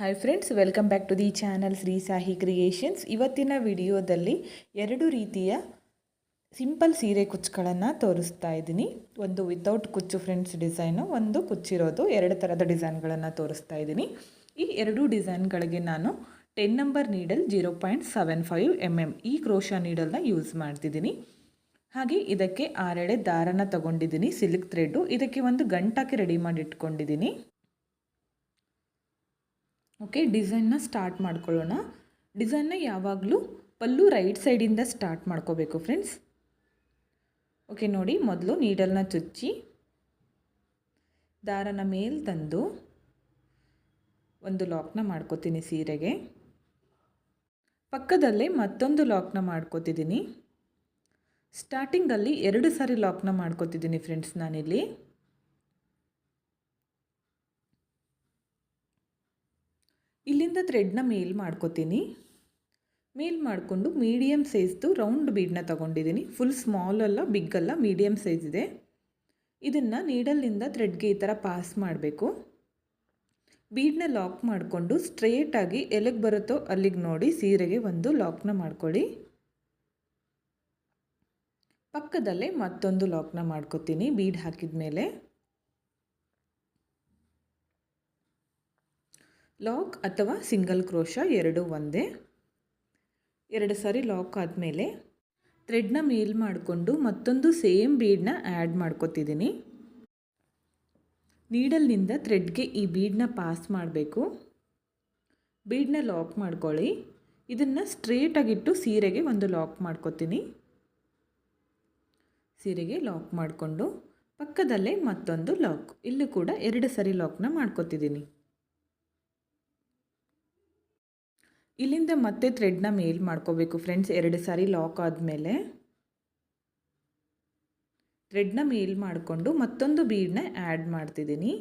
Hi friends welcome back to the channel Shri Sahi creations ಇವತ್ತಿನ ವಿಡಿಯೋದಲ್ಲಿ ಎರಡು ರೀತಿಯ ಸಿಂಪಲ್ ಸೀರೆ ಕುಚ್ಚುಗಳನ್ನು ತೋರಿಸ್ತಾ ಇದ್ದೀನಿ. ಒಂದು ವಿತೌಟ್ ಕುಚ್ಚು ಫ್ರೆಂಡ್ಸ್ ಡಿಸೈನು ಒಂದು ಕುಚ್ಚಿರೋದು ಎರಡು ಥರದ ಡಿಸೈನ್ಗಳನ್ನು ತೋರಿಸ್ತಾ ಇದ್ದೀನಿ. ಈ ಎರಡೂ ಡಿಸೈನ್ಗಳಿಗೆ ನಾನು ten number needle zero point seven five M M ಈ ಕ್ರೋಶಾ ನೀಡಲ್ನ ಯೂಸ್ ಮಾಡ್ತಿದ್ದೀನಿ. ಹಾಗೆ ಇದಕ್ಕೆ ಆರೆಳೆ ದಾರನ ತಗೊಂಡಿದ್ದೀನಿ ಸಿಲ್ಕ್ ಥ್ರೆಡ್ಡು ಇದಕ್ಕೆ ಒಂದು ಗಂಟಾಕಿ ರೆಡಿ ಮಾಡಿ ಇಟ್ಕೊಂಡಿದ್ದೀನಿ ಓಕೆ ಡಿಸೈನ್ನ ಸ್ಟಾರ್ಟ್ ಮಾಡ್ಕೊಳ್ಳೋಣ. ಡಿಸೈನ್ನ ಯಾವಾಗಲೂ ಪಲ್ಲು ರೈಟ್ ಸೈಡಿಂದ ಸ್ಟಾರ್ಟ್ ಮಾಡ್ಕೋಬೇಕು ಫ್ರೆಂಡ್ಸ್ ಓಕೆ ನೋಡಿ, ಮೊದಲು ನೀಡಲ್ನ ಚುಚ್ಚಿ, ದಾರನ ಮೇಲೆ ತಂದು ಒಂದು ಲಾಕ್ನ ಮಾಡ್ಕೋತೀನಿ ಸೀರೆಗೆ. ಪಕ್ಕದಲ್ಲೇ ಮತ್ತೊಂದು ಲಾಕ್ನ ಮಾಡ್ಕೋತಿದ್ದೀನಿ ಸ್ಟಾರ್ಟಿಂಗಲ್ಲಿ ಎರಡು ಸಾರಿ ಲಾಕ್ನ ಮಾಡ್ಕೋತಿದ್ದೀನಿ ಫ್ರೆಂಡ್ಸ್ ನಾನಿಲ್ಲಿ. ಇಲ್ಲಿಂದ ಥ್ರೆಡ್ನ ಮೇಲ್ ಮಾಡ್ಕೋತೀನಿ. ಮೇಲ್ ಮಾಡಿಕೊಂಡು ಮೀಡಿಯಮ್ ಸೈಜ್ದು ರೌಂಡ್ ಬೀಡನ್ನ ತೊಗೊಂಡಿದ್ದೀನಿ ಫುಲ್ ಸ್ಮಾಲ್ ಅಲ್ಲ ಬಿಗ್ ಅಲ್ಲ ಮೀಡಿಯಮ್ ಸೈಜ್ ಇದೆ. ಇದನ್ನು ನೀಡಲ್ಲಿಂದ ಥ್ರೆಡ್ಗೆ ಈ ಥರ ಪಾಸ್ ಮಾಡಬೇಕು. ಬೀಡನ್ನ ಲಾಕ್ ಮಾಡಿಕೊಂಡು ಸ್ಟ್ರೇಟಾಗಿ ಎಲೆಗೆ ಬರುತ್ತೋ ಅಲ್ಲಿಗೆ ನೋಡಿ, ಸೀರೆಗೆ ಒಂದು ಲಾಕ್ನ ಮಾಡ್ಕೊಳ್ಳಿ. ಪಕ್ಕದಲ್ಲೇ ಮತ್ತೊಂದು ಲಾಕ್ನ ಮಾಡ್ಕೋತೀನಿ ಬೀಡ್ ಹಾಕಿದ ಮೇಲೆ ಲಾಕ್ ಅಥವಾ ಸಿಂಗಲ್ ಕ್ರೋಶ ಎರಡು ಒಂದೇ. ಎರಡು ಸಾರಿ ಲಾಕ್ ಆದಮೇಲೆ ಥ್ರೆಡ್ನ ಮೇಲ್ ಮಾಡಿಕೊಂಡು ಮತ್ತೊಂದು ಸೇಮ್ ಬೀಡನ್ನ ಆ್ಯಡ್ ಮಾಡ್ಕೊತಿದ್ದೀನಿ. ನೀಡಲ್ನಿಂದ ಥ್ರೆಡ್ಗೆ ಈ ಬೀಡನ್ನ ಪಾಸ್ ಮಾಡಬೇಕು. ಬೀಡನ್ನ ಲಾಕ್ ಮಾಡ್ಕೊಳ್ಳಿ. ಇದನ್ನು ಸ್ಟ್ರೇಟಾಗಿಟ್ಟು ಸೀರೆಗೆ ಒಂದು ಲಾಕ್ ಮಾಡ್ಕೊತೀನಿ. ಸೀರೆಗೆ ಲಾಕ್ ಮಾಡಿಕೊಂಡು ಪಕ್ಕದಲ್ಲೇ ಮತ್ತೊಂದು ಲಾಕ್. ಇಲ್ಲೂ ಕೂಡ ಎರಡು ಸರಿ ಲಾಕ್ನ ಮಾಡ್ಕೊತಿದ್ದೀನಿ. ಇಲ್ಲಿಂದ ಮತ್ತೆ ಥ್ರೆಡ್ನ ಮೇಲ್ ಮಾಡ್ಕೋಬೇಕು ಫ್ರೆಂಡ್ಸ್ ಎರಡು ಸಾರಿ ಲಾಕ್ ಆದಮೇಲೆ ಥ್ರೆಡ್ನ ಮೇಲ್ ಮಾಡಿಕೊಂಡು ಮತ್ತೊಂದು ಬೀಡನ್ನ ಆ್ಯಡ್ ಮಾಡ್ತಿದ್ದೀನಿ.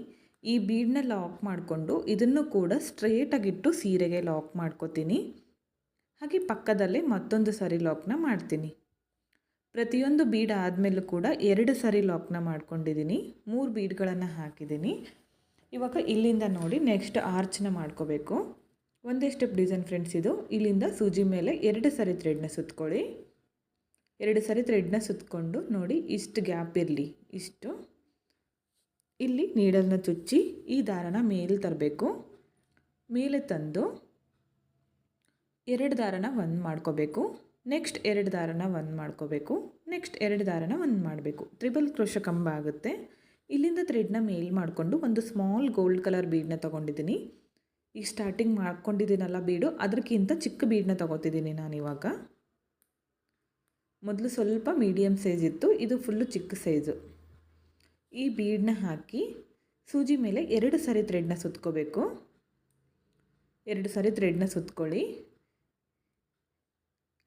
ಈ ಬೀಡನ್ನ ಲಾಕ್ ಮಾಡಿಕೊಂಡು ಇದನ್ನು ಕೂಡ ಸ್ಟ್ರೇಟಾಗಿಟ್ಟು ಸೀರೆಗೆ ಲಾಕ್ ಮಾಡ್ಕೋತೀನಿ. ಹಾಗೆ ಪಕ್ಕದಲ್ಲೇ ಮತ್ತೊಂದು ಸಾರಿ ಲಾಕ್ನ ಮಾಡ್ತೀನಿ. ಪ್ರತಿಯೊಂದು ಬೀಡ್ ಆದಮೇಲೂ ಕೂಡ ಎರಡು ಸಾರಿ ಲಾಕ್ನ ಮಾಡ್ಕೊಂಡಿದ್ದೀನಿ. ಮೂರು ಬೀಡ್ಗಳನ್ನು ಹಾಕಿದ್ದೀನಿ. ಇವಾಗ ಇಲ್ಲಿಂದ ನೋಡಿ ನೆಕ್ಸ್ಟ್ ಆರ್ಚ್ನ ಮಾಡ್ಕೋಬೇಕು. ಒಂದೇ ಸ್ಟೆಪ್ ಡಿಸೈನ್ ಫ್ರೆಂಡ್ಸ್ ಇದು. ಇಲ್ಲಿಂದ ಸೂಜಿ ಮೇಲೆ ಎರಡು ಸರಿ ಥ್ರೆಡ್ನ ಸುತ್ಕೊಳ್ಳಿ. ಎರಡು ಸರಿ ಥ್ರೆಡ್ನ ಸುತ್ತಕೊಂಡು ನೋಡಿ, ಇಷ್ಟು ಗ್ಯಾಪ್ ಇರಲಿ. ಇಷ್ಟು. ಇಲ್ಲಿ ನೀಡಲ್ನ ಚುಚ್ಚಿ, ಈ ದಾರನ ಮೇಲೆ ತರಬೇಕು. ಮೇಲೆ ತಂದು ಎರಡು ದಾರನ ಒಂದು ಮಾಡ್ಕೋಬೇಕು. ನೆಕ್ಸ್ಟ್ ಎರಡು ದಾರನ ಒಂದು ಮಾಡ್ಕೋಬೇಕು. ನೆಕ್ಸ್ಟ್ ಎರಡು ದಾರನ ಒಂದು ಮಾಡಬೇಕು. ತ್ರಿಬಲ್ ಕ್ರೋಶ ಕಂಬ ಆಗುತ್ತೆ. ಇಲ್ಲಿಂದ ಥ್ರೆಡ್ನ ಮೇಲ್ ಮಾಡಿಕೊಂಡು ಒಂದು ಸ್ಮಾಲ್ ಗೋಲ್ಡ್ ಕಲರ್ ಬೀಡನ್ನ ತೊಗೊಂಡಿದ್ದೀನಿ. ಈಗ ಸ್ಟಾರ್ಟಿಂಗ್ ಮಾಡ್ಕೊಂಡಿದ್ದೀನಲ್ಲ ಬೀಡು ಅದಕ್ಕಿಂತ ಚಿಕ್ಕ ಬೀಡನ್ನ ತೊಗೋತಿದ್ದೀನಿ ನಾನಿವಾಗ ಮೊದಲು ಸ್ವಲ್ಪ ಮೀಡಿಯಮ್ ಸೈಜ್ ಇತ್ತು, ಇದು ಫುಲ್ಲು ಚಿಕ್ಕ ಸೈಜು ಈ ಬೀಡನ್ನ ಹಾಕಿ ಸೂಜಿ ಮೇಲೆ ಎರಡು ಸರಿ ಥ್ರೆಡ್ನ ಸುತ್ಕೋಬೇಕು. ಎರಡು ಸರಿ ಥ್ರೆಡ್ನ ಸುತ್ಕೊಳ್ಳಿ.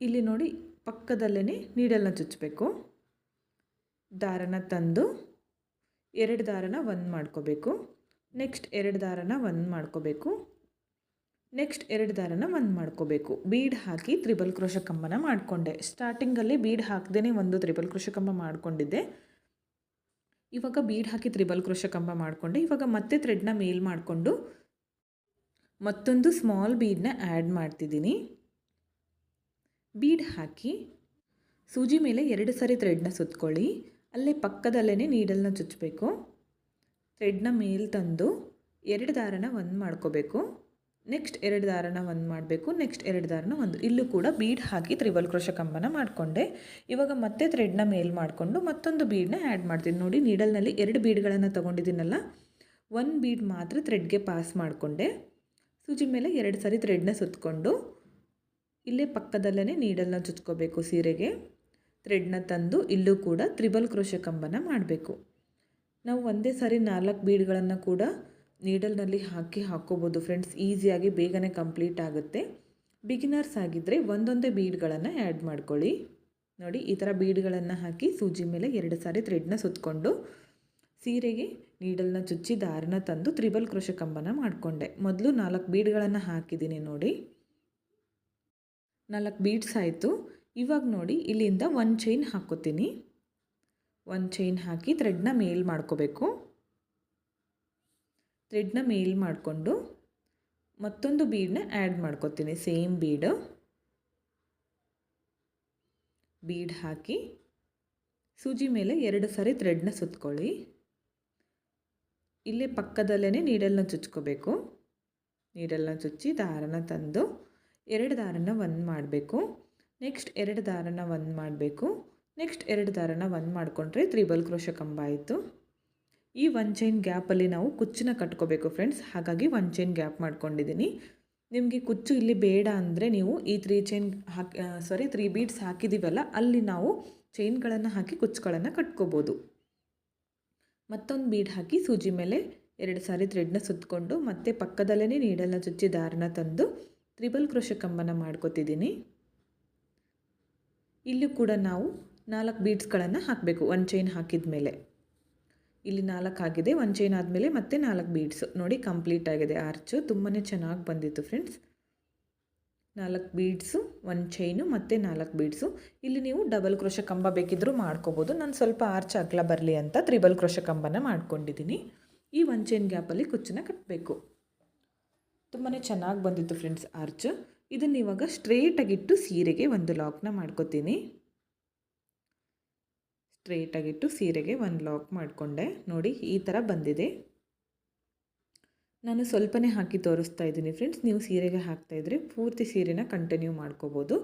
ಇಲ್ಲಿ ನೋಡಿ ಪಕ್ಕದಲ್ಲೇ ನೀಡಲ್ನ ಚುಚ್ಚಬೇಕು ದಾರನ ತಂದು ಎರಡು ದಾರನ ಒಂದು ಮಾಡ್ಕೋಬೇಕು. ನೆಕ್ಸ್ಟ್ ಎರಡು ದಾರನ ಒಂದು ಮಾಡ್ಕೋಬೇಕು. ನೆಕ್ಸ್ಟ್ ಎರಡು ದಾರನ ಒಂದು ಮಾಡ್ಕೋಬೇಕು. ಬೀಡ್ ಹಾಕಿ ತ್ರಿಬಲ್ ಕ್ರೋಶ ಕಂಬನ ಮಾಡಿಕೊಂಡೆ. ಸ್ಟಾರ್ಟಿಂಗಲ್ಲಿ ಬೀಡ್ ಹಾಕ್ದೇ ಒಂದು ತ್ರಿಬಲ್ ಕ್ರೋಶ ಕಂಬ ಮಾಡಿಕೊಂಡಿದ್ದೆ. ಇವಾಗ ಬೀಡ್ ಹಾಕಿ ತ್ರಿಬಲ್ ಕ್ರೋಶ ಕಂಬ ಮಾಡಿಕೊಂಡೆ. ಇವಾಗ ಮತ್ತೆ ಥ್ರೆಡ್ನ ಮೇಲ್ ಮಾಡಿಕೊಂಡು ಮತ್ತೊಂದು ಸ್ಮಾಲ್ ಬೀಡನ್ನ ಆ್ಯಡ್ ಮಾಡ್ತಿದ್ದೀನಿ. ಬೀಡ್ ಹಾಕಿ ಸೂಜಿ ಮೇಲೆ ಎರಡು ಸರಿ ಥ್ರೆಡ್ನ ಸುತ್ಕೊಳ್ಳಿ. ಅಲ್ಲೇ ಪಕ್ಕದಲ್ಲೇ ನೀಡಲ್ನ ಚುಚ್ಚಬೇಕು ಥ್ರೆಡ್ನ ಮೇಲೆ ತಂದು ಎರಡು ದಾರನ ಒಂದು ಮಾಡ್ಕೋಬೇಕು. ನೆಕ್ಸ್ಟ್ ಎರಡು ದಾರನ ಒಂದು ಮಾಡಬೇಕು, ನೆಕ್ಸ್ಟ್ ಎರಡು ದಾರನ ಒಂದು. ಇಲ್ಲೂ ಕೂಡ ಬೀಡ್ ಹಾಕಿ ತ್ರಿಬಲ್ ಕ್ರೋಶ ಕಂಬನ ಮಾಡಿಕೊಂಡೆ. ಇವಾಗ ಮತ್ತೆ ಥ್ರೆಡ್ನ ಮೇಲ್ ಮಾಡಿಕೊಂಡು ಮತ್ತೊಂದು ಬೀಡನ್ನ ಆ್ಯಡ್ ಮಾಡ್ತೀನಿ. ನೋಡಿ, ನೀಡಲ್ನಲ್ಲಿ ಎರಡು ಬೀಡ್ಗಳನ್ನು ತೊಗೊಂಡಿದ್ದೀನಲ್ಲ, ಒಂದು ಬೀಡ್ ಮಾತ್ರ ಥ್ರೆಡ್ಗೆ ಪಾಸ್ ಮಾಡಿಕೊಂಡೆ. ಸೂಜಿ ಮೇಲೆ ಎರಡು ಸಾರಿ ಥ್ರೆಡ್ನ ಸುತ್ತಕೊಂಡು ಇಲ್ಲೇ ಪಕ್ಕದಲ್ಲೇ ನೀಡಲ್ನ ಚುಚ್ಕೋಬೇಕು ಸೀರೆಗೆ. ಥ್ರೆಡ್ನ ತಂದು ಇಲ್ಲೂ ಕೂಡ ತ್ರಿಬಲ್ ಕ್ರೋಶ ಕಂಬನ ಮಾಡಬೇಕು. ನಾವು ಒಂದೇ ಸಾರಿ ನಾಲ್ಕು ಬೀಡ್ಗಳನ್ನು ಕೂಡ ನೀಡಲ್ನಲ್ಲಿ ಹಾಕಿ ಹಾಕ್ಕೋಬೋದು ಫ್ರೆಂಡ್ಸ್ ಈಸಿಯಾಗಿ ಬೇಗನೆ ಕಂಪ್ಲೀಟ್ ಆಗುತ್ತೆ. ಬಿಗಿನರ್ಸ್ ಆಗಿದ್ದರೆ ಒಂದೊಂದೇ ಬೀಡ್ಗಳನ್ನು ಆ್ಯಡ್ ಮಾಡ್ಕೊಳ್ಳಿ. ನೋಡಿ, ಈ ಥರ ಬೀಡ್ಗಳನ್ನು ಹಾಕಿ ಸೂಜಿ ಮೇಲೆ ಎರಡು ಸಾರಿ ಥ್ರೆಡ್ನ ಸುತ್ತಕೊಂಡು ಸೀರೆಗೆ ನೀಡಲ್ನ ಚುಚ್ಚಿ ದಾರನ ತಂದು ತ್ರಿಬಲ್ ಕೃಷ ಕಂಬನ ಮಾಡಿಕೊಂಡೆ. ಮೊದಲು ನಾಲ್ಕು ಬೀಡ್ಗಳನ್ನು ಹಾಕಿದ್ದೀನಿ ನೋಡಿ. ನಾಲ್ಕು ಬೀಡ್ಸ್ ಆಯಿತು. ಇವಾಗ ನೋಡಿ, ಇಲ್ಲಿಂದ ಒಂದು ಚೈನ್ ಹಾಕ್ಕೋತೀನಿ ಒಂದು ಚೈನ್ ಹಾಕಿ ಥ್ರೆಡ್ನ ಮೇಲ್ ಮಾಡ್ಕೋಬೇಕು. ಥ್ರೆಡ್ನ ಮೇಲ್ ಮಾಡಿಕೊಂಡು ಮತ್ತೊಂದು ಬೀಡನ್ನ ಆ್ಯಡ್ ಮಾಡ್ಕೊತೀನಿ. ಸೇಮ್ ಬೀಡು ಬೀಡ್ ಹಾಕಿ ಸೂಜಿ ಮೇಲೆ ಎರಡು ಸಾರಿ ಥ್ರೆಡ್ನ ಸುತ್ಕೊಳ್ಳಿ. ಇಲ್ಲೇ ಪಕ್ಕದಲ್ಲೇ ನೀಡಲ್ನ ಚುಚ್ಕೋಬೇಕು. ನೀಡಲ್ನ ಚುಚ್ಚಿ ದಾರನ ತಂದು ಎರಡು ದಾರನ ಒಂದು ಮಾಡಬೇಕು. ನೆಕ್ಸ್ಟ್ ಎರಡು ದಾರನ ಒಂದು ಮಾಡಬೇಕು. ನೆಕ್ಸ್ಟ್ ಎರಡು ದಾರನ ಒಂದು ಮಾಡಿಕೊಂಡ್ರೆ ತ್ರಿಬಲ್ ಕ್ರೋಶ ಕಂಬ ಆಯಿತು. ಈ ಒನ್ ಚೈನ್ ಗ್ಯಾಪಲ್ಲಿ ನಾವು ಕುಚ್ಚನ್ನ ಕಟ್ಕೋಬೇಕು ಫ್ರೆಂಡ್ಸ್ ಹಾಗಾಗಿ ಒನ್ ಚೈನ್ ಗ್ಯಾಪ್ ಮಾಡ್ಕೊಂಡಿದ್ದೀನಿ ನಿಮಗೆ ಕುಚ್ಚು ಇಲ್ಲಿ ಬೇಡ ಅಂದರೆ ನೀವು ಈ ತ್ರೀ ಚೈನ್ ಹಾಕಿ ಸಾರಿ ತ್ರೀ ಬೀಡ್ಸ್ ಹಾಕಿದ್ದೀವಲ್ಲ ಅಲ್ಲಿ ನಾವು ಚೈನ್ಗಳನ್ನು ಹಾಕಿ ಕುಚ್ಚುಗಳನ್ನು ಕಟ್ಕೋಬೋದು. ಮತ್ತೊಂದು ಬೀಡ್ ಹಾಕಿ ಸೂಜಿ ಮೇಲೆ ಎರಡು ಸಾರಿ ಥ್ರೆಡ್ನ ಸುತ್ತಕೊಂಡು ಮತ್ತೆ ಪಕ್ಕದಲ್ಲೇ ನೀಡಲ್ನ ಚುಚ್ಚಿ ದಾರನ ತಂದು ತ್ರಿಬಲ್ ಕ್ರೋಶ ಕಂಬನ ಮಾಡ್ಕೋತಿದ್ದೀನಿ ಇಲ್ಲೂ ಕೂಡ ನಾವು ನಾಲ್ಕು ಬೀಡ್ಸ್ಗಳನ್ನು ಹಾಕಬೇಕು. ಒಂದು ಚೈನ್ ಹಾಕಿದ ಮೇಲೆ ಇಲ್ಲಿ ನಾಲ್ಕು ಆಗಿದೆ. ಒಂದು ಚೈನ್ ಆದಮೇಲೆ ಮತ್ತೆ ನಾಲ್ಕು ಬೀಡ್ಸು ನೋಡಿ, ಕಂಪ್ಲೀಟ್ ಆಗಿದೆ ಆರ್ಚು. ತುಂಬಾ ಚೆನ್ನಾಗಿ ಬಂದಿತ್ತು ಫ್ರೆಂಡ್ಸ್. ನಾಲ್ಕು ಬೀಡ್ಸು ಒಂದು ಚೈನು ಮತ್ತು ನಾಲ್ಕು ಬೀಡ್ಸು ಇಲ್ಲಿ ನೀವು ಡಬಲ್ ಕ್ರೋಶ ಕಂಬ ಬೇಕಿದ್ದರೂ ಮಾಡ್ಕೋಬೋದು. ನಾನು ಸ್ವಲ್ಪ ಆರ್ಚ್ ಅಗಲ ಬರಲಿ ಅಂತ ತ್ರಿಬಲ್ ಕ್ರೋಶ ಕಂಬನ ಮಾಡ್ಕೊಂಡಿದ್ದೀನಿ. ಈ ಒಂದು ಚೈನ್ ಗ್ಯಾಪಲ್ಲಿ ಕುಚ್ಚನ್ನ ಕಟ್ಟಬೇಕು ತುಂಬಾ ಚೆನ್ನಾಗಿ ಬಂದಿತ್ತು ಫ್ರೆಂಡ್ಸ್ ಆರ್ಚ್. ಇದನ್ನು ಇವಾಗ ಸ್ಟ್ರೇಟಾಗಿಟ್ಟು ಸೀರೆಗೆ ಒಂದು ಲಾಕ್ನ ಮಾಡ್ಕೋತೀನಿ. ಸ್ಟ್ರೇಟಾಗಿಟ್ಟು ಸೀರೆಗೆ ಒಂದು ಲಾಕ್ ಮಾಡಿಕೊಂಡೆ. ನೋಡಿ, ಈ ಥರ ಬಂದಿದೆ. ನಾನು ಸ್ವಲ್ಪನೇ ಹಾಕಿ ತೋರಿಸ್ತಾ ಇದ್ದೀನಿ ಫ್ರೆಂಡ್ಸ್ ನೀವು ಸೀರೆಗೆ ಹಾಕ್ತಾಯಿದ್ರೆ ಪೂರ್ತಿ ಸೀರೆನ ಕಂಟಿನ್ಯೂ ಮಾಡ್ಕೋಬೋದು.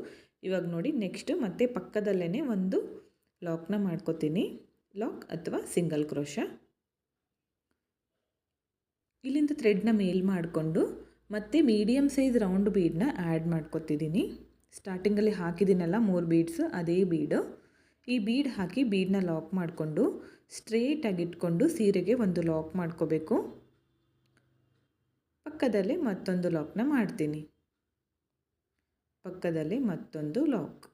ಇವಾಗ ನೋಡಿ ನೆಕ್ಸ್ಟ್ ಮತ್ತೆ ಪಕ್ಕದಲ್ಲೇ ಒಂದು ಲಾಕ್ನ ಮಾಡ್ಕೋತೀನಿ. ಲಾಕ್ ಅಥವಾ ಸಿಂಗಲ್ ಕ್ರೋಶ ಇಲ್ಲಿಂದ ಥ್ರೆಡ್ನ ಮೇಲ್ ಮಾಡಿಕೊಂಡು ಮತ್ತು ಮೀಡಿಯಮ್ ಸೈಜ್ ರೌಂಡ್ ಬೀಡನ್ನ ಆ್ಯಡ್ ಮಾಡ್ಕೋತಿದ್ದೀನಿ. ಸ್ಟಾರ್ಟಿಂಗಲ್ಲಿ ಹಾಕಿದ್ದೀನಲ್ಲ ಮೂರು ಬೀಡ್ಸು ಅದೇ ಬೀಡು ಈ ಬೀಡ್ ಹಾಕಿ ಬೀಡನ್ನ ಲಾಕ್ ಮಾಡಿಕೊಂಡು ಸ್ಟ್ರೇಟಾಗಿ ಇಟ್ಕೊಂಡು ಸೀರೆಗೆ ಒಂದು ಲಾಕ್ ಮಾಡ್ಕೋಬೇಕು. ಪಕ್ಕದಲ್ಲೇ ಮತ್ತೊಂದು ಲಾಕ್ನ ಮಾಡ್ತೀನಿ. ಪಕ್ಕದಲ್ಲಿ ಮತ್ತೊಂದು ಲಾಕ್.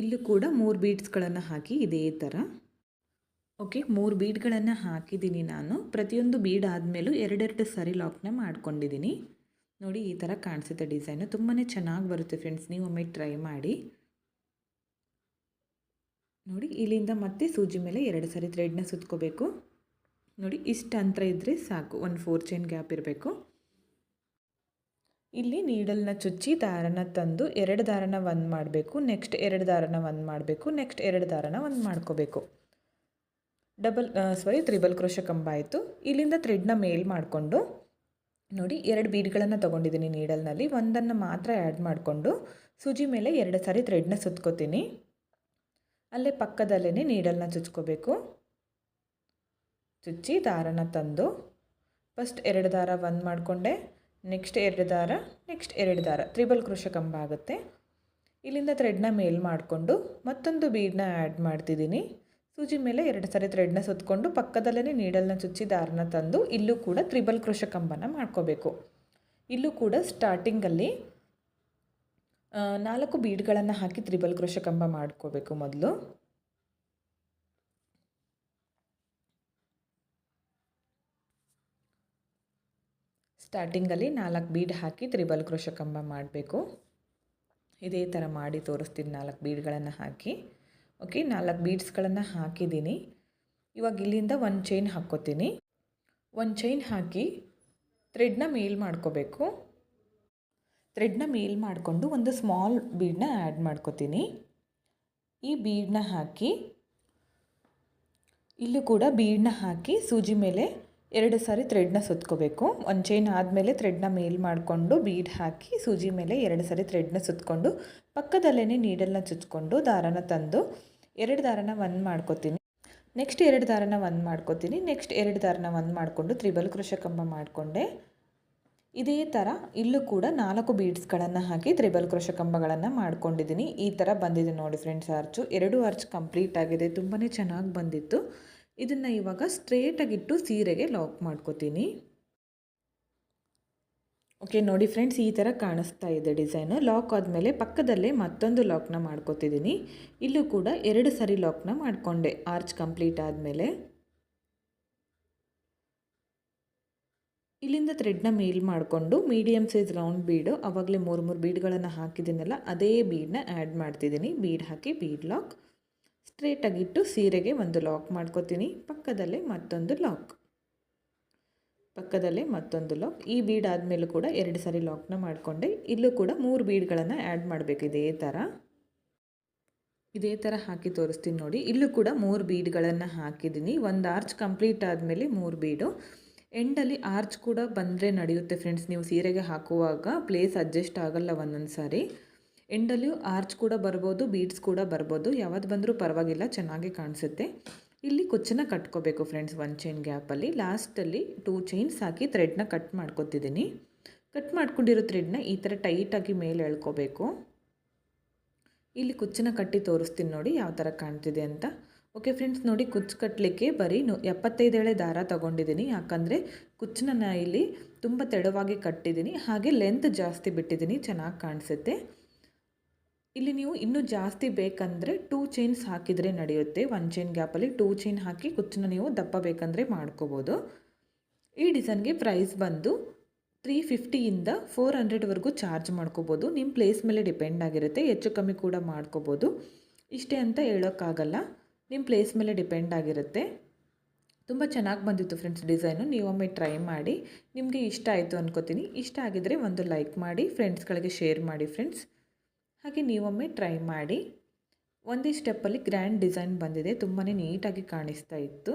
ಇಲ್ಲೂ ಕೂಡ ಮೂರು ಬೀಡ್ಸ್ಗಳನ್ನು ಹಾಕಿ ಇದೇ ಥರ. ಓಕೆ, ಮೂರು ಬೀಡ್ಗಳನ್ನು ಹಾಕಿದ್ದೀನಿ ನಾನು. ಪ್ರತಿಯೊಂದು ಬೀಡ್ ಆದಮೇಲೂ ಎರಡೆರಡು ಸರಿ ಲಾಕ್ನ ಮಾಡ್ಕೊಂಡಿದ್ದೀನಿ. ನೋಡಿ, ಈ ಥರ ಕಾಣಿಸುತ್ತೆ ಡಿಸೈನು. ತುಂಬಾ ಚೆನ್ನಾಗಿ ಬರುತ್ತೆ ಫ್ರೆಂಡ್ಸ್ ನೀವು ಒಮ್ಮೆ ಟ್ರೈ ಮಾಡಿ. ನೋಡಿ, ಇಲ್ಲಿಂದ ಮತ್ತೆ ಸೂಜಿ ಮೇಲೆ ಎರಡು ಸಾರಿ ಥ್ರೆಡ್ನ ಸುತ್ಕೋಬೇಕು. ನೋಡಿ, ಇಷ್ಟು ಅಂತರ ಇದ್ದರೆ ಸಾಕು, ಒಂದು ಫೋರ್ ಚೈನ್ ಗ್ಯಾಪ್ ಇರಬೇಕು. ಇಲ್ಲಿ ನೀಡಲ್ನ ಚುಚ್ಚಿ ದಾರನ ತಂದು ಎರಡು ದಾರನ ಒಂದು ಮಾಡಬೇಕು ನೆಕ್ಸ್ಟ್ ಎರಡು ದಾರನ ಒಂದು ಮಾಡಬೇಕು ನೆಕ್ಸ್ಟ್ ಎರಡು ದಾರನ ಒಂದು ಮಾಡ್ಕೋಬೇಕು. ಡಬಲ್ ಸಾರಿ ತ್ರಿಬಲ್ ಕ್ರೋಶ ಕಂಬ ಆಯಿತು. ಇಲ್ಲಿಂದ ಥ್ರೆಡ್ನ ಮೇಲ್ ಮಾಡಿಕೊಂಡು, ನೋಡಿ, ಎರಡು ಬೀಡ್ಗಳನ್ನು ತೊಗೊಂಡಿದ್ದೀನಿ ನೀಡಲ್ನಲ್ಲಿ ಒಂದನ್ನು ಮಾತ್ರ ಆ್ಯಡ್ ಮಾಡಿಕೊಂಡು, ಸೂಜಿ ಮೇಲೆ ಎರಡು ಸಾರಿ ಥ್ರೆಡ್ನ ಸುತ್ಕೋತೀನಿ. ಅಲ್ಲೇ ಪಕ್ಕದಲ್ಲೇ ನೀಡಲ್ನ ಚುಚ್ಕೋಬೇಕು. ಚುಚ್ಚಿ ದಾರನ ತಂದು ಫಸ್ಟ್ ಎರಡು ದಾರ ಒಂದು ಮಾಡಿಕೊಂಡೆ ನೆಕ್ಸ್ಟ್ ಎರಡು ದಾರ ನೆಕ್ಸ್ಟ್ ಎರಡು ದಾರ, ತ್ರಿಬಲ್ ಕೃಷಿ ಕಂಬ ಆಗುತ್ತೆ. ಇಲ್ಲಿಂದ ಥ್ರೆಡ್ನ ಮೇಲ್ ಮಾಡಿಕೊಂಡು ಮತ್ತೊಂದು ಬೀಡನ್ನ ಆ್ಯಡ್ ಮಾಡ್ತಿದ್ದೀನಿ. ಸೂಜಿ ಮೇಲೆ ಎರಡು ಸಾರಿ ಥ್ರೆಡ್ನ ಸುತ್ತಕೊಂಡು ಪಕ್ಕದಲ್ಲೇ ನೀಡಲ್ನ ಚುಚ್ಚಿ ದಾರನ ತಂದು ಇಲ್ಲೂ ಕೂಡ ತ್ರಿಬಲ್ ಕೃಷಿ ಕಂಬನ ಮಾಡ್ಕೋಬೇಕು. ಇಲ್ಲೂ ಕೂಡ ಸ್ಟಾರ್ಟಿಂಗಲ್ಲಿ ನಾಲ್ಕು ಬೀಡ್ಗಳನ್ನು ಹಾಕಿ ತ್ರಿಬಲ್ ಕ್ರೋಶ ಕಂಬ ಮಾಡ್ಕೋಬೇಕು ಮೊದಲು. ಸ್ಟಾರ್ಟಿಂಗಲ್ಲಿ ನಾಲ್ಕು ಬೀಡ್ ಹಾಕಿ ತ್ರಿಬಲ್ ಕ್ರೋಶ ಕಂಬ ಮಾಡಬೇಕು. ಇದೇ ಥರ ಮಾಡಿ ತೋರಿಸ್ತೀನಿ ನಾಲ್ಕು ಬೀಡ್ಗಳನ್ನು ಹಾಕಿ. ಓಕೆ, ನಾಲ್ಕು ಬೀಡ್ಸ್ಗಳನ್ನು ಹಾಕಿದ್ದೀನಿ. ಇವಾಗ ಇಲ್ಲಿಂದ ಒಂದು ಚೈನ್ ಹಾಕ್ಕೋತೀನಿ. ಒಂದು ಚೈನ್ ಹಾಕಿ ಥ್ರೆಡ್ನ ಮೇಲ್ ಮಾಡ್ಕೋಬೇಕು. ಥ್ರೆಡ್ನ ಮೇಲ್ ಮಾಡಿಕೊಂಡು ಒಂದು ಸ್ಮಾಲ್ ಬೀಡನ್ನ ಆ್ಯಡ್ ಮಾಡ್ಕೋತೀನಿ. ಈ ಬೀಡನ್ನ ಹಾಕಿ, ಇಲ್ಲೂ ಕೂಡ ಬೀಡನ್ನ ಹಾಕಿ ಸೂಜಿ ಮೇಲೆ ಎರಡು ಸಾರಿ ಥ್ರೆಡ್ನ ಸುತ್ಕೋಬೇಕು. ಒಂದು ಚೈನ್ ಆದಮೇಲೆ ಥ್ರೆಡ್ನ ಮೇಲ್ ಮಾಡಿಕೊಂಡು ಬೀಡ್ ಹಾಕಿ ಸೂಜಿ ಮೇಲೆ ಎರಡು ಸಾರಿ ಥ್ರೆಡ್ನ ಸುತ್ಕೊಂಡು ಪಕ್ಕದಲ್ಲೇ ನೀಡಲ್ನ ಚುಚ್ಕೊಂಡು ದಾರನ ತಂದು ಎರಡು ದಾರನ ಒಂದು ಮಾಡ್ಕೋತೀನಿ. ನೆಕ್ಸ್ಟ್ ಎರಡು ದಾರನ ಒಂದು ಮಾಡ್ಕೋತೀನಿ. ನೆಕ್ಸ್ಟ್ ಎರಡು ದಾರನ ಒಂದು ಮಾಡಿಕೊಂಡು ತ್ರಿಬಲ್ ಕೃಷ ಕಂಬ ಮಾಡಿಕೊಂಡೆ. ಇದೇ ಥರ ಇಲ್ಲೂ ಕೂಡ ನಾಲ್ಕು ಬೀಡ್ಸ್ಗಳನ್ನು ಹಾಕಿ ತ್ರಿಬಲ್ ಕೃಷ ಕಂಬಗಳನ್ನು ಮಾಡ್ಕೊಂಡಿದ್ದೀನಿ. ಈ ಥರ ಬಂದಿದೆ ನೋಡಿ ಫ್ರೆಂಡ್ಸ್ ಆರ್ಚು ಎರಡು ಆರ್ಚ್ ಕಂಪ್ಲೀಟ್ ಆಗಿದೆ. ತುಂಬಾ ಚೆನ್ನಾಗಿ ಬಂದಿತ್ತು. ಇದನ್ನು ಇವಾಗ ಸ್ಟ್ರೇಟಾಗಿಟ್ಟು ಸೀರೆಗೆ ಲಾಕ್ ಮಾಡ್ಕೋತೀನಿ. ಓಕೆ ನೋಡಿ ಫ್ರೆಂಡ್ಸ್ ಈ ಥರ ಕಾಣಿಸ್ತಾ ಇದೆ ಡಿಸೈನು ಲಾಕ್ ಆದಮೇಲೆ ಪಕ್ಕದಲ್ಲೇ ಮತ್ತೊಂದು ಲಾಕ್ನ ಮಾಡ್ಕೋತಿದ್ದೀನಿ. ಇಲ್ಲೂ ಕೂಡ ಎರಡು ಸರಿ ಲಾಕ್ನ ಮಾಡಿಕೊಂಡೆ. ಆರ್ಚ್ ಕಂಪ್ಲೀಟ್ ಆದಮೇಲೆ. ಇಲ್ಲಿಂದ ಥ್ರೆಡ್ನ ಮೇಲ್ ಮಾಡಿಕೊಂಡು ಮೀಡಿಯಮ್ ಸೈಜ್ ರೌಂಡ್ ಬೀಡು ಆವಾಗಲೇ ಮೂರು ಮೂರು ಬೀಡ್ಗಳನ್ನು ಹಾಕಿದ್ದೀನಲ್ಲ ಅದೇ ಬೀಡನ್ನ ಆ್ಯಡ್ ಮಾಡ್ತಿದ್ದೀನಿ. ಬೀಡ್ ಹಾಕಿ ಬೀಡ್ ಲಾಕ್ ಸ್ಟ್ರೇಟಾಗಿಟ್ಟು ಸೀರೆಗೆ ಒಂದು ಲಾಕ್ ಮಾಡ್ಕೋತೀನಿ. ಪಕ್ಕದಲ್ಲೇ ಮತ್ತೊಂದು ಲಾಕ್ ಪಕ್ಕದಲ್ಲೇ ಮತ್ತೊಂದು ಲಾಕ್ ಈ ಬೀಡ್ ಆದಮೇಲೂ ಕೂಡ ಎರಡು ಸಾರಿ ಲಾಕ್ನ ಮಾಡಿಕೊಂಡೆ. ಇಲ್ಲೂ ಕೂಡ ಮೂರು ಬೀಡ್ಗಳನ್ನು ಆ್ಯಡ್ ಮಾಡಬೇಕು ಇದೇ ಥರ ಇದೇ ಥರ ಹಾಕಿ ತೋರಿಸ್ತೀನಿ ನೋಡಿ. ಇಲ್ಲೂ ಕೂಡ ಮೂರು ಬೀಡ್ಗಳನ್ನು ಹಾಕಿದ್ದೀನಿ ಒಂದು ಆರ್ಚ್ ಕಂಪ್ಲೀಟ್ ಆದಮೇಲೆ ಮೂರು ಬೀಡು ಎಂಡಲ್ಲಿ ಆರ್ಚ್ ಕೂಡ ಬಂದರೆ ನಡೆಯುತ್ತೆ ಫ್ರೆಂಡ್ಸ್ ನೀವು ಸೀರೆಗೆ ಹಾಕುವಾಗ ಪ್ಲೇಸ್ ಅಡ್ಜಸ್ಟ್ ಆಗಲ್ಲ ಒಂದೊಂದು ಸಾರಿ. ಎಂಡಲ್ಲಿ ಆರ್ಚ್ ಕೂಡ ಬರ್ಬೋದು ಬೀಡ್ಸ್ ಕೂಡ ಬರ್ಬೋದು. ಯಾವ್ದು ಬಂದರೂ ಪರವಾಗಿಲ್ಲ, ಚೆನ್ನಾಗಿ ಕಾಣಿಸುತ್ತೆ. ಇಲ್ಲಿ ಕುಚ್ಚನ್ನ ಕಟ್ಕೋಬೇಕು ಫ್ರೆಂಡ್ಸ್ ಒನ್ ಚೈನ್ ಗ್ಯಾಪಲ್ಲಿ ಲಾಸ್ಟಲ್ಲಿ ಟೂ ಚೈನ್ಸ್ ಹಾಕಿ ಥ್ರೆಡ್ನ ಕಟ್ ಮಾಡ್ಕೊತಿದ್ದೀನಿ. ಕಟ್ ಮಾಡ್ಕೊಂಡಿರೋ ಥ್ರೆಡ್ನ ಈ ಥರ ಟೈಟಾಗಿ ಮೇಲೆ ಎಳ್ಕೋಬೇಕು. ಇಲ್ಲಿ ಕುಚ್ಚನ್ನ ಕಟ್ಟಿ ತೋರಿಸ್ತೀನಿ ನೋಡಿ, ಯಾವ ಥರ ಕಾಣ್ತಿದೆ ಅಂತ. ಓಕೆ ಫ್ರೆಂಡ್ಸ್ ನೋಡಿ ಕುಚ್ಚು ಕಟ್ಟಲಿಕ್ಕೆ ಬರೀ ನು ಎಪ್ಪತ್ತೈದೇಳೆ ದಾರ ತೊಗೊಂಡಿದ್ದೀನಿ. ಯಾಕಂದರೆ ಕುಚ್ಚನ್ನ ಇಲ್ಲಿ ತುಂಬ ತೆಳುವಾಗಿ ಕಟ್ಟಿದ್ದೀನಿ. ಹಾಗೆ ಲೆಂತ್ ಜಾಸ್ತಿ ಬಿಟ್ಟಿದ್ದೀನಿ. ಚೆನ್ನಾಗಿ ಕಾಣಿಸುತ್ತೆ. ಇಲ್ಲಿ ನೀವು ಇನ್ನೂ ಜಾಸ್ತಿ ಬೇಕಂದರೆ ಟೂ ಚೈನ್ಸ್ ಹಾಕಿದರೆ ನಡೆಯುತ್ತೆ. ಒನ್ ಚೈನ್ ಗ್ಯಾಪಲ್ಲಿ ಟೂ ಚೈನ್ ಹಾಕಿ ಕುಚ್ಚನ್ನ ನೀವು ದಪ್ಪ ಬೇಕಂದರೆ ಮಾಡ್ಕೋಬೋದು. ಈ ಡಿಸೈನ್ಗೆ ಪ್ರೈಸ್ ಬಂದು ತ್ರೀ ಫಿಫ್ಟಿಯಿಂದ ಫೋರ್ ಹಂಡ್ರೆಡ್ವರೆಗೂ ಚಾರ್ಜ್ ಮಾಡ್ಕೋಬೋದು. ನಿಮ್ಮ ಪ್ಲೇಸ್ ಮೇಲೆ ಡಿಪೆಂಡ್ ಆಗಿರುತ್ತೆ. ಹೆಚ್ಚು ಕಮ್ಮಿ ಕೂಡ ಮಾಡ್ಕೋಬೋದು. ಇಷ್ಟೇ ಅಂತ ಹೇಳೋಕ್ಕಾಗಲ್ಲ. ನಿಮ್ಮ ಪ್ಲೇಸ್ ಮೇಲೆ ಡಿಪೆಂಡ್ ಆಗಿರುತ್ತೆ. ತುಂಬ ಚೆನ್ನಾಗಿ ಬಂದಿತ್ತು ಫ್ರೆಂಡ್ಸ್ ಡಿಸೈನು ನೀವೊಮ್ಮೆ ಟ್ರೈ ಮಾಡಿ, ನಿಮಗೆ ಇಷ್ಟ ಆಯಿತು ಅನ್ಕೋತೀನಿ. ಇಷ್ಟ ಆಗಿದರೆ ಒಂದು ಲೈಕ್ ಮಾಡಿ ಫ್ರೆಂಡ್ಸ್ಗಳಿಗೆ ಶೇರ್ ಮಾಡಿ ಫ್ರೆಂಡ್ಸ್ ಹಾಗೆ ನೀವೊಮ್ಮೆ ಟ್ರೈ ಮಾಡಿ, ಒಂದೇ ಸ್ಟೆಪ್ಪಲ್ಲಿ ಗ್ರ್ಯಾಂಡ್ ಡಿಸೈನ್ ಬಂದಿದೆ. ತುಂಬಾ ನೀಟಾಗಿ ಕಾಣಿಸ್ತಾ ಇತ್ತು.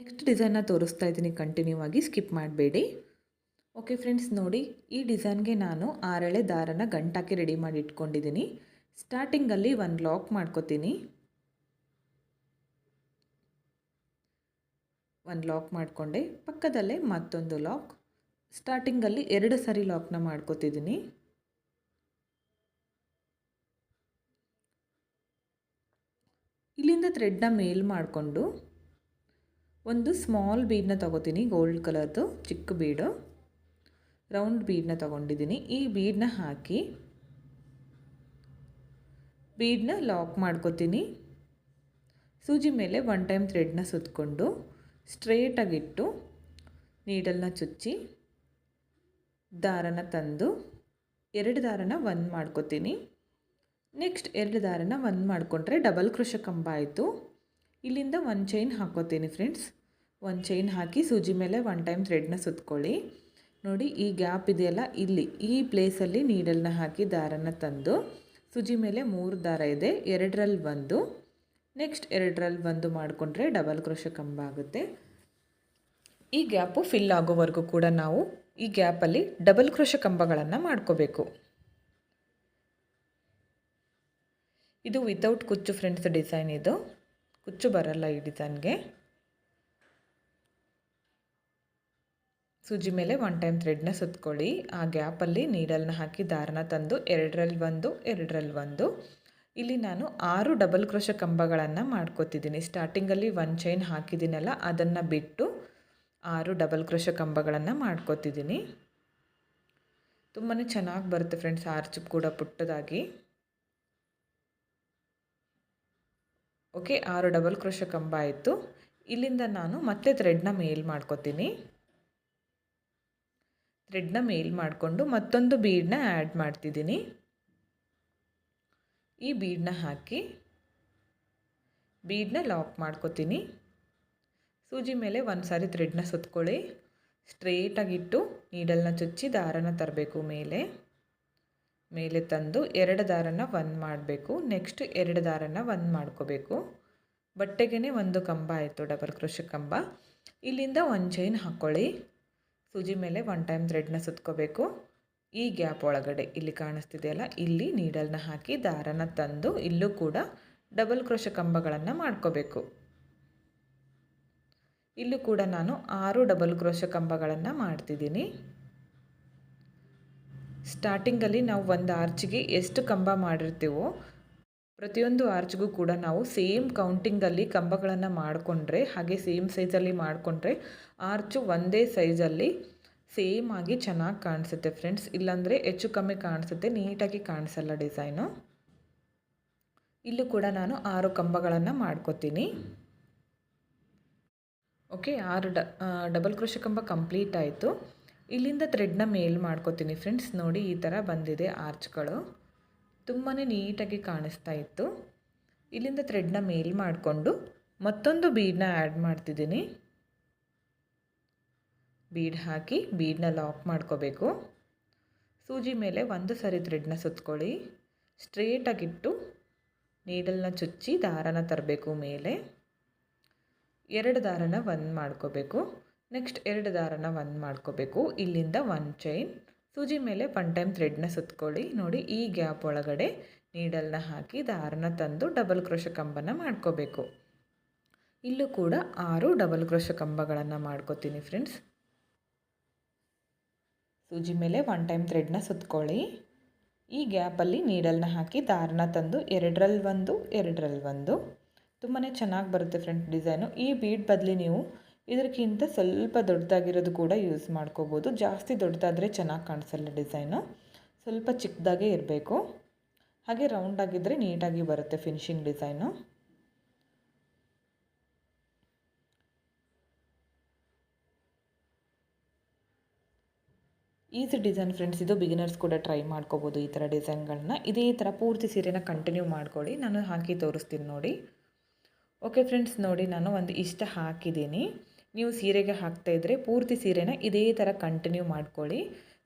ನೆಕ್ಸ್ಟ್ ಡಿಸೈನ್ನ ತೋರಿಸ್ತಾ ಇದ್ದೀನಿ. ಕಂಟಿನ್ಯೂ ಆಗಿ ಸ್ಕಿಪ್ ಮಾಡಬೇಡಿ. ಓಕೆ ಫ್ರೆಂಡ್ಸ್ ನೋಡಿ, ಈ ಡಿಸೈನ್ಗೆ ನಾನು ಆರೆಳೆ ದಾರನ ಗಂಟಾಕಿ ರೆಡಿ ಮಾಡಿ ಇಟ್ಕೊಂಡಿದ್ದೀನಿ. ಸ್ಟಾರ್ಟಿಂಗಲ್ಲಿ ಒಂದು ಲಾಕ್ ಮಾಡ್ಕೋತೀನಿ. ಒಂದು ಲಾಕ್ ಮಾಡಿಕೊಂಡೆ. ಪಕ್ಕದಲ್ಲೇ ಮತ್ತೊಂದು ಲಾಕ್ ಸ್ಟಾರ್ಟಿಂಗಲ್ಲಿ ಎರಡು ಸರಿ ಲಾಕ್ನ ಮಾಡ್ಕೋತಿದ್ದೀನಿ. ಇಲ್ಲಿಂದ ಥ್ರೆಡ್ನ ಮೇಲ್ ಮಾಡಿಕೊಂಡು ಒಂದು ಸ್ಮಾಲ್ ಬೀಡನ್ನ ತೊಗೋತೀನಿ ಗೋಲ್ಡ್ ಕಲರ್ದು ಚಿಕ್ಕ ಬೀಡು ರೌಂಡ್ ಬೀಡನ್ನ ತೊಗೊಂಡಿದ್ದೀನಿ. ಈ ಬೀಡನ್ನ ಹಾಕಿ ಬೀಡನ್ನ ಲಾಕ್ ಮಾಡ್ಕೋತೀನಿ. ಸೂಜಿ ಮೇಲೆ ಒನ್ ಟೈಮ್ ಥ್ರೆಡ್ನ ಸುತ್ತಕೊಂಡು ಸ್ಟ್ರೇಟಾಗಿಟ್ಟು ನೀಡಲ್ನ ಚುಚ್ಚಿ ದಾರನ ತಂದು ಎರಡು ದಾರನ ಒಂದು ಮಾಡ್ಕೋತೀನಿ. ನೆಕ್ಸ್ಟ್ ಎರಡು ದಾರನ ಒಂದು ಮಾಡಿಕೊಂಡ್ರೆ ಡಬಲ್ ಕೃಷ ಕಂಬ ಆಯಿತು. ಇಲ್ಲಿಂದ ಒಂದು ಚೈನ್ ಹಾಕೋತೀನಿ ಫ್ರೆಂಡ್ಸ್ ಒಂದು ಚೈನ್ ಹಾಕಿ ಸೂಜಿ ಮೇಲೆ ಒನ್ ಟೈಮ್ ಥ್ರೆಡ್ನ ಸುತ್ಕೊಳ್ಳಿ. ನೋಡಿ, ಈ ಗ್ಯಾಪ್ ಇದೆಯಲ್ಲ, ಇಲ್ಲಿ. ಈ ಪ್ಲೇಸಲ್ಲಿ ನೀಡಲ್ನ ಹಾಕಿ ದಾರನ ತಂದು, ಸುಜಿ ಮೇಲೆ ಮೂರು ದಾರ ಇದೆ ಎರಡರಲ್ಲಿ ಒಂದು. ನೆಕ್ಸ್ಟ್ ಎರಡರಲ್ಲಿ ಒಂದು ಮಾಡಿಕೊಂಡ್ರೆ ಡಬಲ್ ಕ್ರೋಶ ಕಂಬ ಆಗುತ್ತೆ. ಈ ಗ್ಯಾಪು ಫಿಲ್ ಆಗೋವರೆಗೂ ಕೂಡ ನಾವು ಈ ಗ್ಯಾಪಲ್ಲಿ ಡಬಲ್ ಕ್ರೋಶ ಕಂಬಗಳನ್ನು ಮಾಡ್ಕೋಬೇಕು. ಇದು ವಿತೌಟ್ ಕುಚ್ಚು ಫ್ರೆಂಡ್ಸ್ ಡಿಸೈನ್ ಇದು. ಕುಚ್ಚು ಬರಲ್ಲ ಈ ಡಿಸೈನ್ಗೆ ಸೂಜಿ ಮೇಲೆ ಒನ್ ಟೈಮ್ ಥ್ರೆಡ್ನ ಸುತ್ಕೊಳ್ಳಿ. ಆ ಗ್ಯಾಪಲ್ಲಿ ನೀಡಲ್ನ ಹಾಕಿ ದಾರನ ತಂದು ಎರಡರಲ್ಲಿ ಒಂದು ಎರಡರಲ್ಲಿ ಒಂದು. ಇಲ್ಲಿ ನಾನು ಆರು ಡಬಲ್ ಕ್ರೋಶ ಕಂಬಗಳನ್ನು ಮಾಡ್ಕೋತಿದ್ದೀನಿ. ಸ್ಟಾರ್ಟಿಂಗಲ್ಲಿ ಒನ್ ಚೈನ್ ಹಾಕಿದ್ದೀನಲ್ಲ, ಅದನ್ನು ಬಿಟ್ಟು ಆರು ಡಬಲ್ ಕ್ರೋಶ ಕಂಬಗಳನ್ನು ಮಾಡ್ಕೋತಿದ್ದೀನಿ. ತುಂಬಾ ಚೆನ್ನಾಗಿ ಬರುತ್ತೆ ಫ್ರೆಂಡ್ಸ್ ಆರ್ಚ್ ಕೂಡ ಪುಟ್ಟದಾಗಿ. ಓಕೆ ಆರು ಡಬಲ್ ಕ್ರೋಶ ಕಂಬ ಆಯಿತು. ಇಲ್ಲಿಂದ ನಾನು ಮತ್ತೆ ಥ್ರೆಡ್ನ ಮೇಲ್ ಮಾಡ್ಕೋತೀನಿ. ಥ್ರೆಡ್ನ ಮೇಲ್ ಮಾಡಿಕೊಂಡು ಮತ್ತೊಂದು ಬೀಡನ್ನ ಆ್ಯಡ್ ಮಾಡ್ತಿದ್ದೀನಿ. ಈ ಬೀಡನ್ನ ಹಾಕಿ ಬೀಡನ್ನ ಲಾಕ್ ಮಾಡ್ಕೋತೀನಿ. ಸೂಜಿ ಮೇಲೆ ಒಂದು ಸಾರಿ ಥ್ರೆಡ್ನ ಸುತ್ಕೊಳ್ಳಿ. ಸ್ಟ್ರೇಟಾಗಿಟ್ಟು ನೀಡಲ್ನ ಚುಚ್ಚಿ ದಾರನ ತರಬೇಕು ಮೇಲೆ. ಮೇಲೆ ತಂದು ಎರಡು ದಾರನ ಒಂದು ಮಾಡಬೇಕು. ನೆಕ್ಸ್ಟ್ ಎರಡು ದಾರನ ಒಂದು ಮಾಡ್ಕೋಬೇಕು. ಬಟ್ಟೆಗೇ ಒಂದು ಕಂಬ ಆಯಿತು ಡಬಲ್ ಕೃಷಿ ಕಂಬ. ಇಲ್ಲಿಂದ ಒಂದು ಚೈನ್ ಹಾಕ್ಕೊಳ್ಳಿ ಸೂಜಿ ಮೇಲೆ ಒನ್ ಟೈಮ್ ಥ್ರೆಡ್ನ ಸುತ್ಕೋಬೇಕು. ಈ ಗ್ಯಾಪ್ ಒಳಗಡೆ ಇಲ್ಲಿ ಕಾಣಿಸ್ತಿದೆಯಲ್ಲ, ಇಲ್ಲಿ ನೀಡಲ್ನ ಹಾಕಿ ದಾರನ ತಂದು ಇಲ್ಲೂ ಕೂಡ ಡಬಲ್ ಕ್ರೋಶ ಕಂಬಗಳನ್ನು ಮಾಡ್ಕೋಬೇಕು. ಇಲ್ಲೂ ಕೂಡ ನಾನು ಆರು ಡಬಲ್ ಕ್ರೋಶ ಕಂಬಗಳನ್ನು ಮಾಡ್ತಿದ್ದೀನಿ. ಸ್ಟಾರ್ಟಿಂಗಲ್ಲಿ ನಾವು ಒಂದು ಆರ್ಚಿಗೆ ಎಷ್ಟು ಕಂಬ ಮಾಡಿರ್ತೀವೋ ಪ್ರತಿಯೊಂದು ಆರ್ಚ್ಗೂ ಕೂಡ ನಾವು ಸೇಮ್ ಕೌಂಟಿಂಗಲ್ಲಿ ಕಂಬಗಳನ್ನು ಮಾಡಿಕೊಂಡ್ರೆ, ಹಾಗೆ ಸೇಮ್ ಸೈಜಲ್ಲಿ ಮಾಡಿಕೊಂಡ್ರೆ ಆರ್ಚು ಒಂದೇ ಸೈಜಲ್ಲಿ ಸೇಮ್ ಆಗಿ ಚೆನ್ನಾಗಿ ಕಾಣಿಸುತ್ತೆ ಫ್ರೆಂಡ್ಸ್ ಇಲ್ಲಾಂದರೆ ಹೆಚ್ಚು ಕಮ್ಮಿ ಕಾಣಿಸುತ್ತೆ ನೀಟಾಗಿ ಕಾಣಿಸಲ್ಲ ಡಿಸೈನು ಇಲ್ಲೂ ಕೂಡ ನಾನು ಆರು ಕಂಬಗಳನ್ನು ಮಾಡ್ಕೋತೀನಿ. ಓಕೆ ಆರು ಡಬಲ್ ಕೃಷಿ ಕಂಬ ಕಂಪ್ಲೀಟ್ ಆಯಿತು. ಇಲ್ಲಿಂದ ಥ್ರೆಡ್ನ ಮೇಲ್ ಮಾಡ್ಕೋತೀನಿ ಫ್ರೆಂಡ್ಸ್ ನೋಡಿ ಈ ಥರ ಬಂದಿದೆ ಆರ್ಚ್ಗಳು ತುಂಬಾ ನೀಟಾಗಿ ಕಾಣಿಸ್ತಾ ಇತ್ತು. ಇಲ್ಲಿಂದ ಥ್ರೆಡ್ನ ಮೇಲ್ ಮಾಡಿಕೊಂಡು ಮತ್ತೊಂದು ಬೀಡನ್ನ ಆ್ಯಡ್ ಮಾಡ್ತಿದ್ದೀನಿ. ಬೀಡ್ ಹಾಕಿ ಬೀಡನ್ನ ಲಾಕ್ ಮಾಡ್ಕೋಬೇಕು. ಸೂಜಿ ಮೇಲೆ ಒಂದು ಸರಿ ಥ್ರೆಡ್ನ ಸುತ್ಕೊಳ್ಳಿ. ಸ್ಟ್ರೇಟಾಗಿಟ್ಟು ನೀಡಲ್ನ ಚುಚ್ಚಿ ದಾರನ ತರಬೇಕು ಮೇಲೆ. ಎರಡು ದಾರನ ಒಂದು ಮಾಡ್ಕೋಬೇಕು. ನೆಕ್ಸ್ಟ್ ಎರಡು ದಾರನ ಒಂದು ಮಾಡ್ಕೋಬೇಕು. ಇಲ್ಲಿಂದ ಒನ್ ಚೈನ್ ಸೂಜಿ ಮೇಲೆ ಒನ್ ಟೈಮ್ ಥ್ರೆಡ್ನ ಸುತ್ಕೊಳ್ಳಿ. ನೋಡಿ, ಈ ಗ್ಯಾಪ್ ಒಳಗಡೆ ನೀಡಲ್ನ ಹಾಕಿ ದಾರನ ತಂದು ಡಬಲ್ ಕ್ರೋಶ ಕಂಬನ ಮಾಡ್ಕೋಬೇಕು. ಇಲ್ಲೂ ಕೂಡ ಆರು ಡಬಲ್ ಕ್ರೋಶ ಕಂಬಗಳನ್ನು ಮಾಡ್ಕೋತೀನಿ ಫ್ರೆಂಡ್ಸ್. ಸೂಜಿ ಮೇಲೆ ಒನ್ ಟೈಮ್ ಥ್ರೆಡ್ನ ಸುತ್ಕೊಳ್ಳಿ. ಈ ಗ್ಯಾಪಲ್ಲಿ ನೀಡಲ್ನ ಹಾಕಿ ದಾರನ ತಂದು ಎರಡರಲ್ಲಿ ಒಂದು ಎರಡರಲ್ಲಿ ಒಂದು. ತುಂಬಾ ಚೆನ್ನಾಗಿ ಬರುತ್ತೆ ಫ್ರೆಂಡ್ ಡಿಸೈನು. ಈ ಬೀಡ್ ಬದಲಿ ನೀವು ಇದಕ್ಕಿಂತ ಸ್ವಲ್ಪ ದೊಡ್ಡದಾಗಿರೋದು ಕೂಡ ಯೂಸ್ ಮಾಡ್ಕೋಬೋದು. ಜಾಸ್ತಿ ದೊಡ್ಡದಾದರೆ ಚೆನ್ನಾಗಿ ಕಾಣಿಸಲ್ಲ ಡಿಸೈನು ಸ್ವಲ್ಪ ಚಿಕ್ಕದಾಗೇ ಇರಬೇಕು. ಹಾಗೆ ರೌಂಡಾಗಿದ್ದರೆ ನೀಟಾಗಿ ಬರುತ್ತೆ finishing design easy design friends ಇದು ಬಿಗಿನರ್ಸ್ ಕೂಡ ಟ್ರೈ ಮಾಡ್ಕೋಬೋದು ಈ ಥರ ಡಿಸೈನ್ಗಳನ್ನ ಇದೇ ಥರ ಪೂರ್ತಿ ಸೀರೆನ ಕಂಟಿನ್ಯೂ ಮಾಡ್ಕೊಳ್ಳಿ. ನಾನು ಹಾಕಿ ತೋರಿಸ್ತೀನಿ ನೋಡಿ. ಓಕೆ ಫ್ರೆಂಡ್ಸ್ ನೋಡಿ ನಾನು ಒಂದು ಇಷ್ಟ ಹಾಕಿದ್ದೀನಿ. ನೀವು ಸೀರೆಗೆ ಹಾಕ್ತಾಯಿದ್ರೆ ಪೂರ್ತಿ ಸೀರೆನ ಇದೇ ಥರ ಕಂಟಿನ್ಯೂ ಮಾಡ್ಕೊಳ್ಳಿ.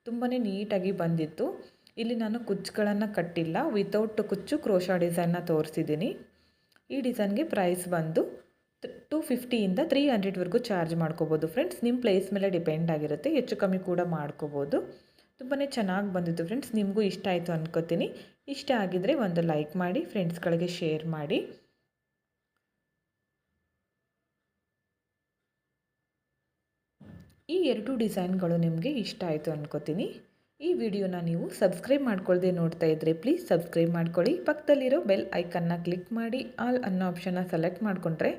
ತುಂಬಾ ನೀಟಾಗಿ ಬಂದಿತ್ತು. ಇಲ್ಲಿ ನಾನು ಕುಚ್ಚುಗಳನ್ನು ಕಟ್ಟಿಲ್ಲ. ವಿತೌಟ್ ಕುಚ್ಚು ಕ್ರೋಶಾ ಡಿಸೈನ್ನ ತೋರಿಸಿದ್ದೀನಿ. ಈ ಡಿಸೈನ್ಗೆ ಪ್ರೈಸ್ ಬಂದು ಟು ಫಿಫ್ಟಿಯಿಂದ ತ್ರೀ ಹಂಡ್ರೆಡ್ವರೆಗೂ ಚಾರ್ಜ್ ಮಾಡ್ಕೋಬೋದು. ಫ್ರೆಂಡ್ಸ್ ನಿಮ್ಮ ಪ್ಲೇಸ್ ಮೇಲೆ ಡಿಪೆಂಡ್ ಆಗಿರುತ್ತೆ. ಹೆಚ್ಚು ಕಮ್ಮಿ ಕೂಡ ಮಾಡ್ಕೋಬೋದು. ತುಂಬಾ ಚೆನ್ನಾಗಿ ಬಂದಿತ್ತು ಫ್ರೆಂಡ್ಸ್ ನಿಮಗೂ ಇಷ್ಟ ಆಯಿತು ಅನ್ಕೋತೀನಿ. ಇಷ್ಟ ಆಗಿದರೆ ಒಂದು ಲೈಕ್ ಮಾಡಿ ಫ್ರೆಂಡ್ಸ್ಗಳಿಗೆ ಶೇರ್ ಮಾಡಿ. ಈ ಎರಡು ಡಿಸೈನ್ಗಳು ನಿಮಗೆ ಇಷ್ಟ ಆಯಿತು ಅನ್ಕೋತೀನಿ. ಈ ವಿಡಿಯೋನ ನೀವು ಸಬ್ಸ್ಕ್ರೈಬ್ ಮಾಡ್ಕೊಳ್ಳದೆ ನೋಡ್ತಾ ಇದ್ದರೆ ಪ್ಲೀಸ್ ಸಬ್ಸ್ಕ್ರೈಬ್ ಮಾಡ್ಕೊಳ್ಳಿ. ಪಕ್ಕದಲ್ಲಿರೋ ಬೆಲ್ ಐಕನ್ನ ಕ್ಲಿಕ್ ಮಾಡಿ ಆಲ್ ಅನ್ನೋ ಆಪ್ಷನ್ನ ಸೆಲೆಕ್ಟ್ ಮಾಡಿಕೊಂಡ್ರೆ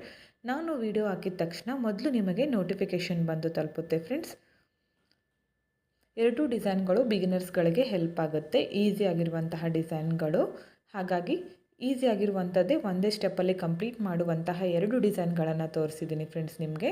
ನಾನು ವಿಡಿಯೋ ಹಾಕಿದ ತಕ್ಷಣ ಮೊದಲು ನಿಮಗೆ ನೋಟಿಫಿಕೇಷನ್ ಬಂದು ತಲುಪುತ್ತೆ ಫ್ರೆಂಡ್ಸ್ ಎರಡು ಡಿಸೈನ್ಗಳು ಬಿಗಿನರ್ಸ್ಗಳಿಗೆ ಹೆಲ್ಪ್ ಆಗುತ್ತೆ. ಈಸಿ ಆಗಿರುವಂತಹ ಡಿಸೈನ್ಗಳು. ಹಾಗಾಗಿ ಈಸಿ ಆಗಿರುವಂಥದ್ದೇ ಒಂದೇ ಸ್ಟೆಪ್ಪಲ್ಲಿ ಕಂಪ್ಲೀಟ್ ಮಾಡುವಂತಹ ಎರಡು ಡಿಸೈನ್ಗಳನ್ನು ತೋರಿಸಿದ್ದೀನಿ ಫ್ರೆಂಡ್ಸ್ ನಿಮಗೆ.